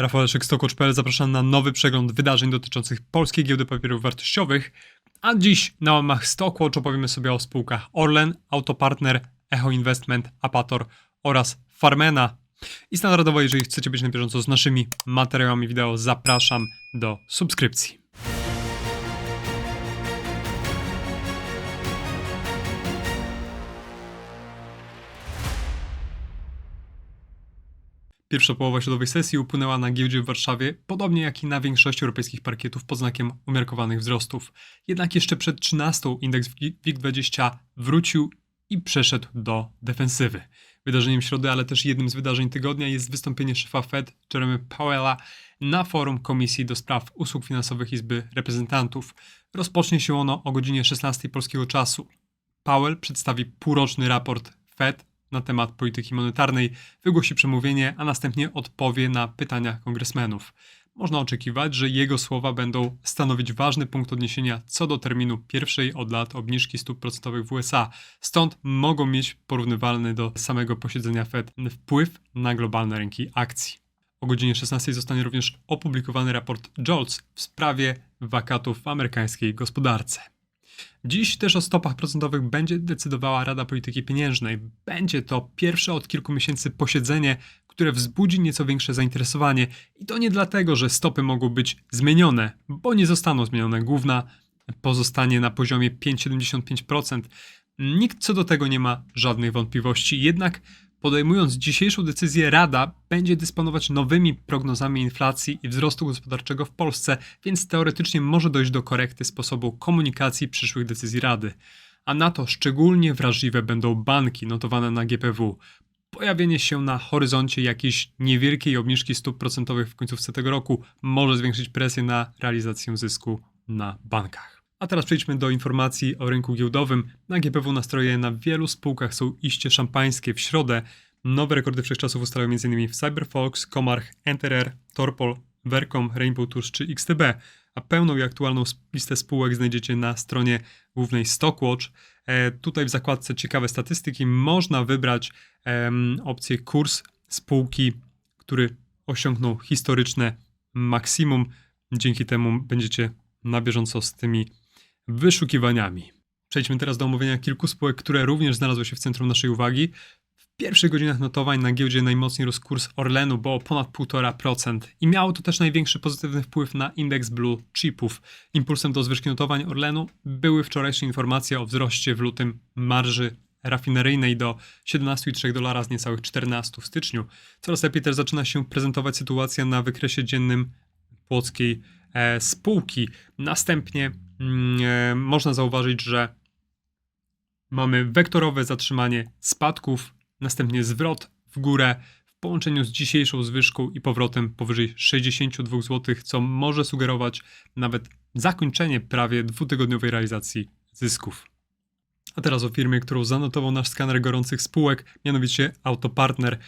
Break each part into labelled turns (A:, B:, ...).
A: Rafał Leszek, Stokocz.pl zapraszam na nowy przegląd wydarzeń dotyczących polskiej giełdy papierów wartościowych. A dziś na łamach Stockwatch opowiemy sobie o spółkach Orlen, Autopartner, Echo Investment, Apator oraz Farmena. I standardowo, jeżeli chcecie być na bieżąco z naszymi materiałami wideo, zapraszam do subskrypcji. Pierwsza połowa środowej sesji upłynęła na giełdzie w Warszawie, podobnie jak i na większości europejskich parkietów pod znakiem umiarkowanych wzrostów. Jednak jeszcze przed 13 indeks WIG20 wrócił i przeszedł do defensywy. Wydarzeniem środy, ale też jednym z wydarzeń tygodnia jest wystąpienie szefa Fed Jeremy Powella na forum Komisji do Spraw Usług Finansowych Izby Reprezentantów. Rozpocznie się ono o godzinie 16 polskiego czasu. Powell przedstawi półroczny raport Fed na temat polityki monetarnej, wygłosi przemówienie, a następnie odpowie na pytania kongresmenów. Można oczekiwać, że jego słowa będą stanowić ważny punkt odniesienia co do terminu pierwszej od lat obniżki stóp procentowych w USA. Stąd mogą mieć porównywalny do samego posiedzenia Fed wpływ na globalne rynki akcji. O godzinie 16 zostanie również opublikowany raport JOLTS w sprawie wakatów w amerykańskiej gospodarce. Dziś też o stopach procentowych będzie decydowała Rada Polityki Pieniężnej. Będzie to pierwsze od kilku miesięcy posiedzenie, które wzbudzi nieco większe zainteresowanie. I to nie dlatego, że stopy mogą być zmienione, bo nie zostaną zmienione. Główna pozostanie na poziomie 5,75%. Nikt co do tego nie ma żadnych wątpliwości. Jednak Podejmując dzisiejszą decyzję, Rada będzie dysponować nowymi prognozami inflacji i wzrostu gospodarczego w Polsce, więc teoretycznie może dojść do korekty sposobu komunikacji przyszłych decyzji Rady. A na to szczególnie wrażliwe będą banki notowane na GPW. Pojawienie się na horyzoncie jakiejś niewielkiej obniżki stóp procentowych w końcówce tego roku może zwiększyć presję na realizację zysku na bankach. A teraz przejdźmy do informacji o rynku giełdowym. Na GPW nastroje na wielu spółkach są iście szampańskie. W środę nowe rekordy wszechczasów ustalały m.in. w Cyberfox, Comarch, Enterer, Torpol, Vercom, Rainbow Tours czy XTB. A pełną i aktualną listę spółek znajdziecie na stronie głównej Stockwatch. E, tutaj w zakładce ciekawe statystyki można wybrać opcję kurs spółki, który osiągnął historyczne maksimum. Dzięki temu będziecie na bieżąco z tymi wyszukiwaniami. Przejdźmy teraz do omówienia kilku spółek, które również znalazły się w centrum naszej uwagi. W pierwszych godzinach notowań na giełdzie najmocniej rósł kurs Orlenu, bo o ponad 1,5% i miało to też największy pozytywny wpływ na indeks Blue Chipów. Impulsem do zwyżki notowań Orlenu były wczorajsze informacje o wzroście w lutym marży rafineryjnej do 17,3 dolara z niecałych 14 w styczniu. Coraz lepiej też zaczyna się prezentować sytuacja na wykresie dziennym płockiej e, spółki. Następnie można zauważyć, że mamy wektorowe zatrzymanie spadków, następnie zwrot w górę w połączeniu z dzisiejszą zwyżką i powrotem powyżej 62 zł, co może sugerować nawet zakończenie prawie dwutygodniowej realizacji zysków. A teraz o firmie, którą zanotował nasz skaner gorących spółek, mianowicie Autopartner.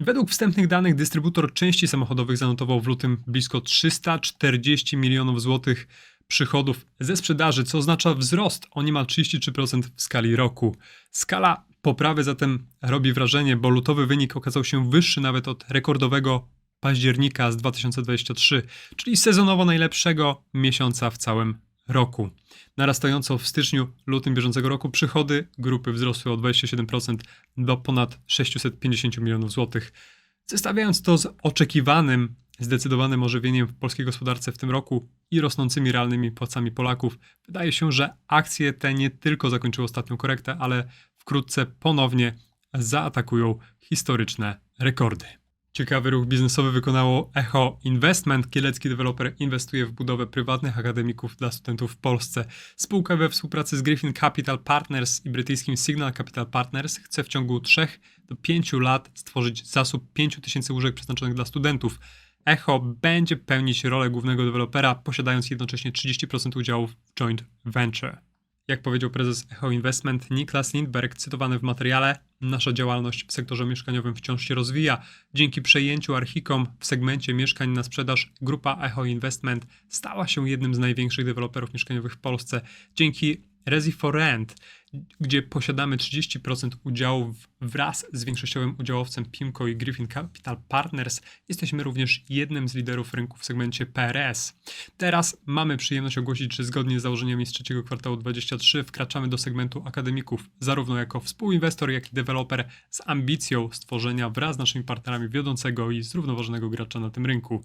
A: Według wstępnych danych dystrybutor części samochodowych zanotował w lutym blisko 340 milionów złotych przychodów ze sprzedaży, co oznacza wzrost o niemal 33% w skali roku. Skala poprawy zatem robi wrażenie, bo lutowy wynik okazał się wyższy nawet od rekordowego października z 2023, czyli sezonowo najlepszego miesiąca w całym roku. Narastająco w styczniu, lutym bieżącego roku przychody grupy wzrosły o 27% do ponad 650 milionów złotych. Zestawiając to z oczekiwanym zdecydowanym ożywieniem w polskiej gospodarce w tym roku i rosnącymi realnymi płacami Polaków, wydaje się, że akcje te nie tylko zakończyły ostatnią korektę, ale wkrótce ponownie zaatakują historyczne rekordy. Ciekawy ruch biznesowy wykonało Echo Investment. Kielecki deweloper inwestuje w budowę prywatnych akademików dla studentów w Polsce. Spółka we współpracy z Griffin Capital Partners i brytyjskim Signal Capital Partners chce w ciągu 3 do 5 lat stworzyć zasób 5000 łóżek przeznaczonych dla studentów. Echo będzie pełnić rolę głównego dewelopera, posiadając jednocześnie 30% udziałów w joint venture. Jak powiedział prezes Echo Investment Niklas Lindberg, cytowany w materiale, nasza działalność w sektorze mieszkaniowym wciąż się rozwija. Dzięki przejęciu Archicom w segmencie mieszkań na sprzedaż, grupa Echo Investment stała się jednym z największych deweloperów mieszkaniowych w Polsce. Dzięki Resi for Rent, gdzie posiadamy 30% udziałów wraz z większościowym udziałowcem PIMCO i Griffin Capital Partners. Jesteśmy również jednym z liderów rynku w segmencie PRS. Teraz mamy przyjemność ogłosić, że zgodnie z założeniami z trzeciego kwartału 23 wkraczamy do segmentu akademików, zarówno jako współinwestor, jak i deweloper z ambicją stworzenia wraz z naszymi partnerami wiodącego i zrównoważonego gracza na tym rynku.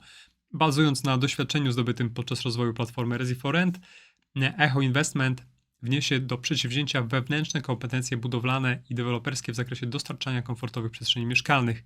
A: Bazując na doświadczeniu zdobytym podczas rozwoju platformy Resi4Rent, Echo Investment wniesie do przedsięwzięcia wewnętrzne kompetencje budowlane i deweloperskie w zakresie dostarczania komfortowych przestrzeni mieszkalnych.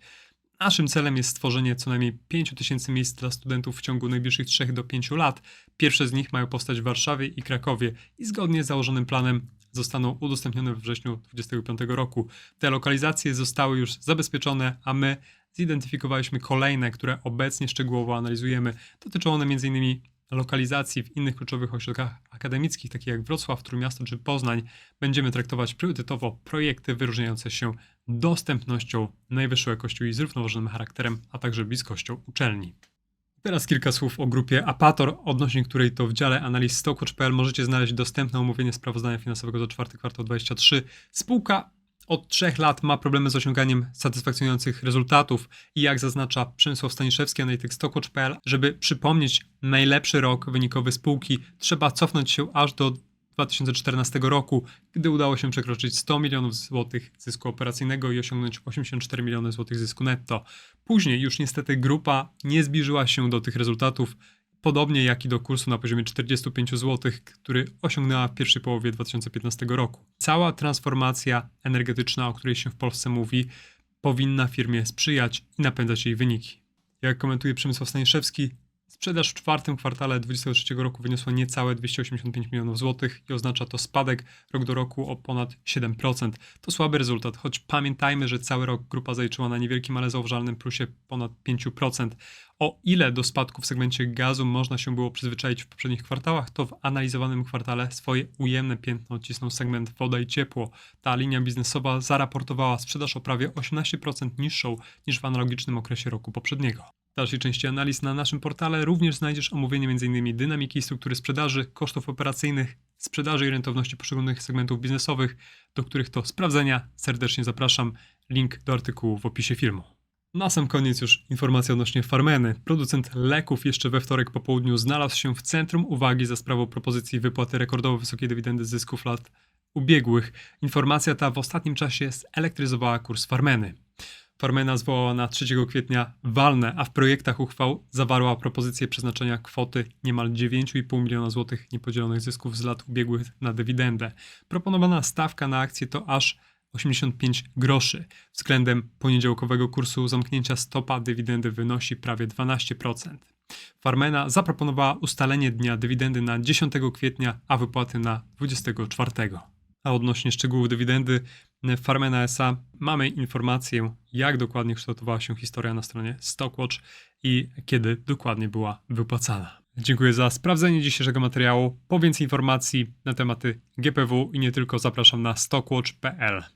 A: Naszym celem jest stworzenie co najmniej 5000 miejsc dla studentów w ciągu najbliższych 3 do 5 lat. Pierwsze z nich mają powstać w Warszawie i Krakowie i zgodnie z założonym planem zostaną udostępnione we wrześniu 2025 roku. Te lokalizacje zostały już zabezpieczone, a my zidentyfikowaliśmy kolejne, które obecnie szczegółowo analizujemy. Dotyczą one m.in. lokalizacji w innych kluczowych ośrodkach akademickich, takich jak Wrocław, Trójmiasto czy Poznań. Będziemy traktować priorytetowo projekty wyróżniające się dostępnością, najwyższą jakością i zrównoważonym charakterem, a także bliskością uczelni. Teraz kilka słów o grupie Apator, odnośnie której to w dziale analiz Stockwatch.pl możecie znaleźć dostępne omówienie sprawozdania finansowego za czwarty kwartał 23. Spółka od trzech lat ma problemy z osiąganiem satysfakcjonujących rezultatów i jak zaznacza Przemysław Staniszewski, analityk Stockwatch.pl, żeby przypomnieć najlepszy rok wynikowy spółki, trzeba cofnąć się aż do 2014 roku, gdy udało się przekroczyć 100 milionów złotych zysku operacyjnego i osiągnąć 84 miliony złotych zysku netto. Później już niestety grupa nie zbliżyła się do tych rezultatów, podobnie jak i do kursu na poziomie 45 zł, który osiągnęła w pierwszej połowie 2015 roku. Cała transformacja energetyczna, o której się w Polsce mówi, powinna firmie sprzyjać i napędzać jej wyniki. Jak komentuje Przemysław Staniszewski, Sprzedaż w czwartym kwartale 2023 roku wyniosła niecałe 285 milionów złotych i oznacza to spadek rok do roku o ponad 7%. To słaby rezultat, choć pamiętajmy, że cały rok grupa zaliczyła na niewielkim, ale zauważalnym plusie ponad 5%. O ile do spadku w segmencie gazu można się było przyzwyczaić w poprzednich kwartałach, to w analizowanym kwartale swoje ujemne piętno odcisnął segment woda i ciepło. Ta linia biznesowa zaraportowała sprzedaż o prawie 18% niższą niż w analogicznym okresie roku poprzedniego. Dalszej części analiz na naszym portale również znajdziesz omówienie m.in. dynamiki i struktury sprzedaży, kosztów operacyjnych, sprzedaży i rentowności poszczególnych segmentów biznesowych, do których to sprawdzenia serdecznie zapraszam. Link do artykułu w opisie filmu. Na sam koniec już informacja odnośnie Farmeny. Producent leków jeszcze we wtorek po południu znalazł się w centrum uwagi za sprawą propozycji wypłaty rekordowo wysokiej dywidendy zysków lat ubiegłych. Informacja ta w ostatnim czasie zelektryzowała kurs Farmeny. Farmena zwołała na 3 kwietnia walne, a w projektach uchwał zawarła propozycję przeznaczenia kwoty niemal 9,5 miliona złotych niepodzielonych zysków z lat ubiegłych na dywidendę. Proponowana stawka na akcję to aż 85 groszy. Względem poniedziałkowego kursu zamknięcia stopa dywidendy wynosi prawie 12%. Farmena zaproponowała ustalenie dnia dywidendy na 10 kwietnia, a wypłaty na 24. A odnośnie szczegółów dywidendy Farmena SA mamy informację, jak dokładnie kształtowała się historia na stronie Stockwatch i kiedy dokładnie była wypłacana. Dziękuję za sprawdzenie dzisiejszego materiału. Po więcej informacji na tematy GPW i nie tylko zapraszam na stockwatch.pl.